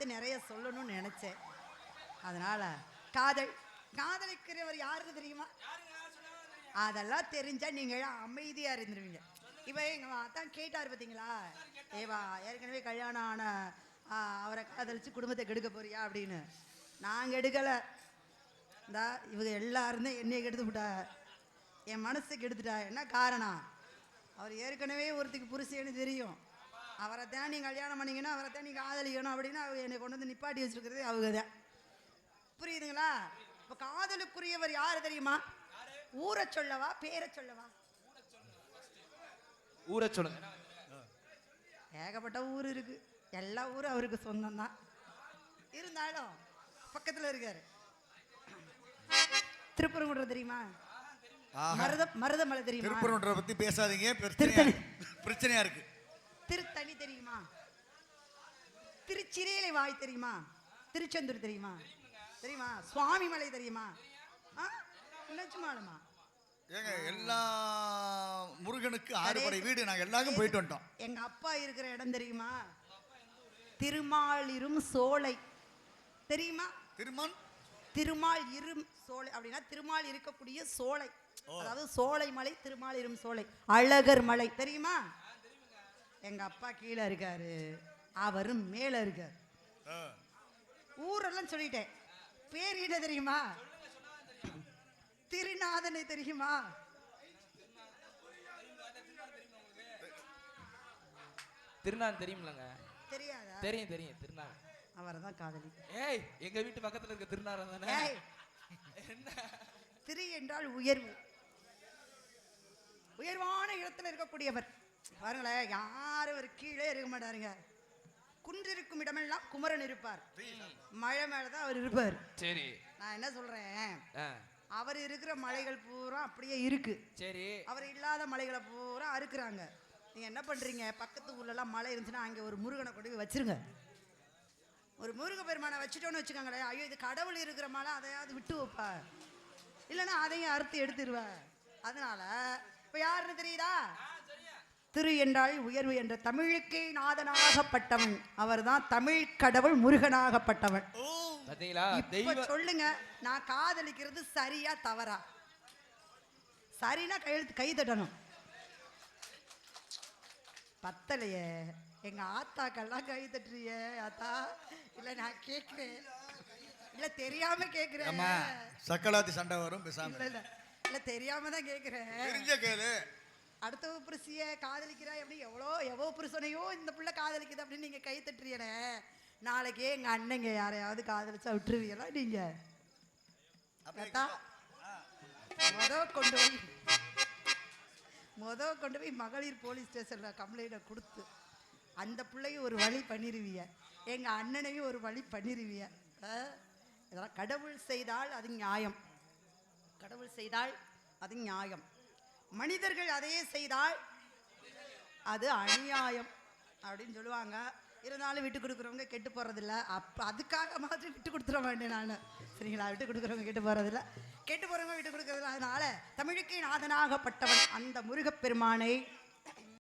பற்றி நிறைய சொல்லணும்னு நினச்சேன். அதனால் காதல் காதலிக்கிறவர் யாருக்கு தெரியுமா? அதெல்லாம் தெரிஞ்சால் நீங்கள் அமைதியாக இருந்துருவீங்க. இப்போ எங்கள் அதான் கேட்டார் பார்த்தீங்களா ஏவா ஏற்கனவே கல்யாணம் ஆன ஆ, அவரை காதலிச்சு குடும்பத்தை கெடுக்க போறியா அப்படின்னு. நாங்கள் எடுக்கலை. இந்தா இவங்க எல்லாரும் தான் கெடுத்து விட்டா. என் மனசுக்கு எடுத்துட்டா என்ன காரணம்? அவர் ஏற்கனவே ஒருத்துக்கு புருஷன்னு தெரியும். அவரை தான் நீங்கள் கல்யாணம் பண்ணீங்கன்னா அவரை தான் நீங்கள் காதலிக்கணும் அப்படின்னு அவங்க என்னை கொண்டு வந்து நிப்பாட்டி வச்சிருக்கிறது அவங்க தான் புரியுதுங்களா? இப்போ காதலுக்குரியவர் யார் தெரியுமா? ஊரை சொல்லவா பேரை சொல்லவா? ஊரை சொல்லுங்க. ஏகப்பட்ட ஊர் இருக்கு. எல்லா ஊரும் அவருக்கு சொந்தம் தான் இருந்தாலும் பக்கத்தில் இருக்காரு. திருப்பரங்குன்றம் தெரியுமா. மருத மருதமலை தெரியுமா? திருப்பரங்குன்றரை பத்தி பேசாதீங்க. பிரச்சனையா இருக்கு. திருத்தணி தெரியுமா? திருச்சிறையிலை வாய் தெரியுமா? திருச்செந்தூர் தெரியுமா? தெரியுமா? சுவாமி மலை தெரியுமா நிஜமாலுமா ஏங்க எல்லா முருகனுக்கு ஆறுபடை வீடு நாங்க எல்லாருக்கும் போயிட்டு வந்துட்டோம். எங்க அப்பா இருக்கிற இடம் தெரியுமா? திருமாலிரும் சோலை. தெரியுமா? திருமான் திருமால் இரும் சோலை. அப்படின்னா திருமால் இருக்கக்கூடிய சோலை. அதாவது சோலை மலை திருமால் இரும் சோலை. அழகர் மலை. தெரியுமா? எங்க அப்பா கீழே இருக்காரு. அவரும் மேல இருக்காரு. ஊரெல்லாம் சொல்லிட்டேன். பேர் என்ன தெரியுமா? திருநாதனை தெரியுமா? திருநாள் தெரியுமிலங்க தெரியாதா? தெரியும் தெரியும் திருநாள். அவரை தான் காதலி. ஏய் எங்க வீட்டு பக்கத்துல இருக்க திருநாள் தானே? என்ன? திரு என்றால் உயர்வு. உயர்வான இடத்துல இருக்கக்கூடியவர். பாருங்களேன் யாரும் ஒரு கீழே இருக்க மாட்டாருங்க. குன்றிருக்கும் இடமெல்லாம் குமரன் இருப்பார். மழை மேலதான் அவர் இருப்பார். சரி. நான் என்ன சொல்றேன்? அவர் இருக்கிற மலைகள் பூரா அப்படியே இருக்கு. சரி. அவர் இல்லாத மலைகளை பூரா அறுக்குறாங்க. நீங்க என்ன பண்றீங்க? பக்கத்து ஊர்லலாம் மலை இருந்துச்சுன்னா அங்கே ஒரு முருகனை கொண்டு போய் வச்சிருங்க. ஒரு முருக பெருமானை வச்சுட்டோன்னு வச்சுக்கோங்களேன். ஐயோ இது கடவுள் இருக்கிற மலை அதையாவது விட்டு வைப்பா. இல்லைன்னா அதையும் அறுத்து எடுத்துருவ. அதனால இப்போ யாருன்னு தெரியுதா? திரு என்றால் உயர்வு என்ற தமிழுக்கே நாதனாகப்பட்டவன். அவர்தான் தமிழ் கடவுள் முருகனாகப்பட்டவன். சொல்லுங்க நான் காதலிக்கிறது சரியா தவறா? சரினா கையெழுத்து கை தட்டணும். பத்தலையே எங்க ஆத்தாக்கெல்லாம் கை தட்டுறியே ஆத்தா. இல்ல நான் கேக்குறேன் இல்ல தெரியாம கேக்குறேன் ஆமா சக்கலாத்தி சண்டை வரும் பேசாம இல்ல இல்ல. தெரியாம தான் கேக்குறேன் அடுத்த புருஷிய காதலிக்கிறா எப்படி? எவ்வளோ எவ்வளோ புருஷனையோ இந்த புள்ள காதலிக்குது அப்படின்னு நீங்க கை தட்டுறீங்களே. நாளைக்கே எங்க அண்ணங்க யாரையாவது காதலிச்சா விட்டுருவீங்களா நீங்க? அத்தா முத கொண்டு போய் முத கொண்டு போய் மகளிர் போலீஸ் ஸ்டேஷன்ல கம்ப்ளைண்ட்டை கொடுத்து அந்த பிள்ளையும் ஒரு வழி பண்ணிடுவீங்க எங்க அண்ணனையும் ஒரு வழி பண்ணிடுவீங்க ஆ? இதெல்லாம் கடவுள் செய்தால் அது நியாயம். கடவுள் செய்தால் அது நியாயம். மனிதர்கள் அதையே செய்தால் அது அநியாயம் அப்படின்னு சொல்லுவாங்க. இருந்தாலும் விட்டு கொடுக்குறவங்க கெட்டு போகிறதில்ல அப்போ அதுக்காக மாதிரி விட்டு கொடுத்துட மாட்டேன் நான். சரிங்களா? விட்டு கொடுக்குறவங்க கெட்டு போகிறதில்ல கெட்டு போகிறவங்க விட்டு கொடுக்குறதில்ல. அதனால் தமிழுக்கு நாதனாகப்பட்டவன் அந்த முருகப்பெருமானை